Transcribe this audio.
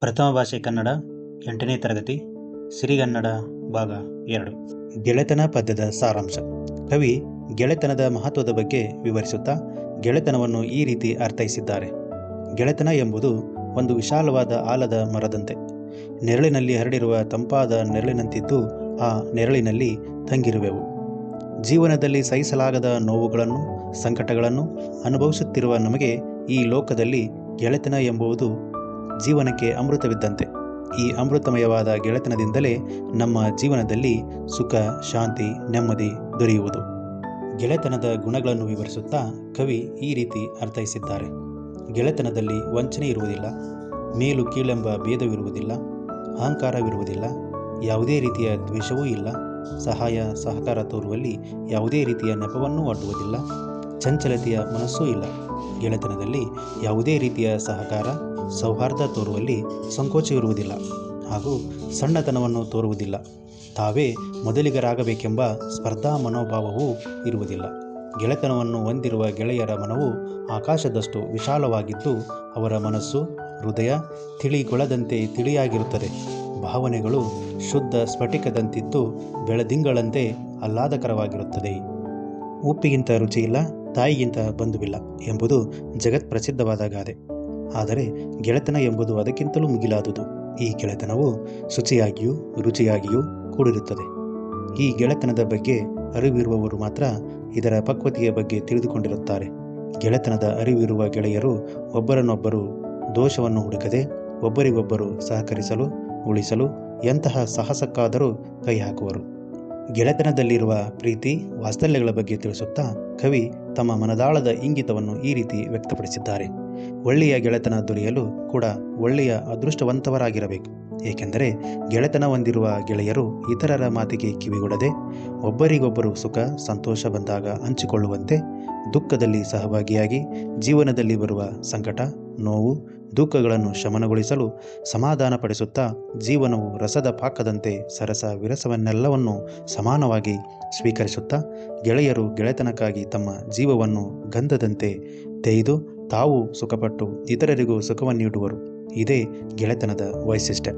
ಪ್ರಥಮ ಭಾಷೆ ಕನ್ನಡ, ಎಂಟನೇ ತರಗತಿ ಸಿರಿಗನ್ನಡ ಭಾಗ ಎರಡು. ಗೆಳೆತನ ಪದ್ಯದ ಸಾರಾಂಶ. ಕವಿ ಗೆಳೆತನದ ಮಹತ್ವದ ಬಗ್ಗೆ ವಿವರಿಸುತ್ತಾ ಗೆಳೆತನವನ್ನು ಈ ರೀತಿ ಅರ್ಥೈಸಿದ್ದಾರೆ. ಗೆಳೆತನ ಎಂಬುದು ಒಂದು ವಿಶಾಲವಾದ ಆಲದ ಮರದಂತೆ. ನೆರಳಿನಲ್ಲಿ ಹರಡಿರುವ ತಂಪಾದ ನೆರಳಿನಂತಿದ್ದು ಆ ನೆರಳಿನಲ್ಲಿ ತಂಗಿರುವೆವು. ಜೀವನದಲ್ಲಿ ಸಹಿಸಲಾಗದ ನೋವುಗಳನ್ನು, ಸಂಕಟಗಳನ್ನು ಅನುಭವಿಸುತ್ತಿರುವ ನಮಗೆ ಈ ಲೋಕದಲ್ಲಿ ಗೆಳೆತನ ಎಂಬುದು ಜೀವನಕ್ಕೆ ಅಮೃತವಿದ್ದಂತೆ. ಈ ಅಮೃತಮಯವಾದ ಗೆಳೆತನದಿಂದಲೇ ನಮ್ಮ ಜೀವನದಲ್ಲಿ ಸುಖ, ಶಾಂತಿ, ನೆಮ್ಮದಿ ದೊರೆಯುವುದು. ಗೆಳೆತನದ ಗುಣಗಳನ್ನು ವಿವರಿಸುತ್ತಾ ಕವಿ ಈ ರೀತಿ ಅರ್ಥೈಸಿದ್ದಾರೆ. ಗೆಳೆತನದಲ್ಲಿ ವಂಚನೆ ಇರುವುದಿಲ್ಲ, ಮೇಲು ಕೀಳೆಂಬ ಭೇದವಿರುವುದಿಲ್ಲ, ಅಹಂಕಾರವಿರುವುದಿಲ್ಲ, ಯಾವುದೇ ರೀತಿಯ ದ್ವೇಷವೂ ಇಲ್ಲ, ಸಹಾಯ, ಸಹಕಾರ ತೋರುವಲ್ಲಿ ಯಾವುದೇ ರೀತಿಯ ನೆಪವನ್ನೂ ಅಡ್ಡುವುದಿಲ್ಲ, ಚಂಚಲತೆಯ ಮನಸ್ಸೂ ಇಲ್ಲ. ಗೆಳೆತನದಲ್ಲಿ ಯಾವುದೇ ರೀತಿಯ ಸಹಕಾರ ಸೌಹಾರ್ದ ತೋರುವಲ್ಲಿ ಸಂಕೋಚವಿರುವುದಿಲ್ಲ ಹಾಗೂ ಸಣ್ಣತನವನ್ನು ತೋರುವುದಿಲ್ಲ. ತಾವೇ ಮೊದಲಿಗರಾಗಬೇಕೆಂಬ ಸ್ಪರ್ಧಾ ಮನೋಭಾವವೂ ಇರುವುದಿಲ್ಲ. ಗೆಳೆತನವನ್ನು ಹೊಂದಿರುವ ಗೆಳೆಯರ ಮನವು ಆಕಾಶದಷ್ಟು ವಿಶಾಲವಾಗಿದ್ದು, ಅವರ ಮನಸ್ಸು ಹೃದಯ ತಿಳಿಗೊಳದಂತೆ ತಿಳಿಯಾಗಿರುತ್ತದೆ. ಭಾವನೆಗಳು ಶುದ್ಧ ಸ್ಫಟಿಕದಂತಿದ್ದು ಬೆಳದಿಂಗಳಂತೆ ಆಹ್ಲಾದಕರವಾಗಿರುತ್ತದೆ. ಉಪ್ಪಿಗಿಂತ ರುಚಿಯಿಲ್ಲ, ತಾಯಿಗಿಂತ ಬಂಧುವಿಲ್ಲ ಎಂಬುದು ಜಗತ್ಪ್ರಸಿದ್ಧವಾದ ಗಾದೆ. ಆದರೆ ಗೆಳೆತನ ಎಂಬುದು ಅದಕ್ಕಿಂತಲೂ ಮುಗಿಲಾದುದು. ಈ ಗೆಳೆತನವು ಶುಚಿಯಾಗಿಯೂ ರುಚಿಯಾಗಿಯೂ ಕೂಡಿರುತ್ತದೆ. ಈ ಗೆಳೆತನದ ಬಗ್ಗೆ ಅರಿವಿರುವವರು ಮಾತ್ರ ಇದರ ಪಕ್ವತೆಯ ಬಗ್ಗೆ ತಿಳಿದುಕೊಂಡಿರುತ್ತಾರೆ. ಗೆಳೆತನದ ಅರಿವಿರುವ ಗೆಳೆಯರು ಒಬ್ಬರನ್ನೊಬ್ಬರು ದೋಷವನ್ನು ಹುಡುಕದೆ ಒಬ್ಬರಿಗೊಬ್ಬರು ಸಹಕರಿಸಲು, ಉಳಿಸಲು ಎಂತಹ ಸಾಹಸಕ್ಕಾದರೂ ಕೈ ಹಾಕುವರು. ಗೆಳೆತನದಲ್ಲಿರುವ ಪ್ರೀತಿ ವಾತ್ಸಲ್ಯಗಳ ಬಗ್ಗೆ ತಿಳಿಸುತ್ತಾ ಕವಿ ತಮ್ಮ ಮನದಾಳದ ಇಂಗಿತವನ್ನು ಈ ರೀತಿ ವ್ಯಕ್ತಪಡಿಸಿದ್ದಾರೆ. ಒಳ್ಳೆಯ ಗೆಳೆತನ ದೊರೆಯಲು ಕೂಡ ಒಳ್ಳೆಯ ಅದೃಷ್ಟವಂತವರಾಗಿರಬೇಕು. ಏಕೆಂದರೆ ಗೆಳೆತನ ಹೊಂದಿರುವ ಗೆಳೆಯರು ಇತರರ ಮಾತಿಗೆ ಕಿವಿಗೊಡದೆ ಒಬ್ಬರಿಗೊಬ್ಬರು ಸುಖ, ಸಂತೋಷ ಬಂದಾಗ ಹಂಚಿಕೊಳ್ಳುವಂತೆ ದುಃಖದಲ್ಲಿ ಸಹಭಾಗಿಯಾಗಿ ಜೀವನದಲ್ಲಿ ಬರುವ ಸಂಕಟ, ನೋವು, ದುಃಖಗಳನ್ನು ಶಮನಗೊಳಿಸಲು ಸಮಾಧಾನಪಡಿಸುತ್ತಾ ಜೀವನವು ರಸದ ಪಾಕದಂತೆ ಸರಸ ವಿರಸವನ್ನೆಲ್ಲವನ್ನು ಸಮಾನವಾಗಿ ಸ್ವೀಕರಿಸುತ್ತಾ ಗೆಳೆಯರು ಗೆಳೆತನಕ್ಕಾಗಿ ತಮ್ಮ ಜೀವವನ್ನು ಗಂಧದಂತೆ ತೆಗೆದು ತಾವು ಸುಖಪಟ್ಟು ಇತರರಿಗೂ ಸುಖವನ್ನೀಡುವರು. ಇದೇ ಗೆಳೆತನದ ವೈಶಿಷ್ಟ್ಯ.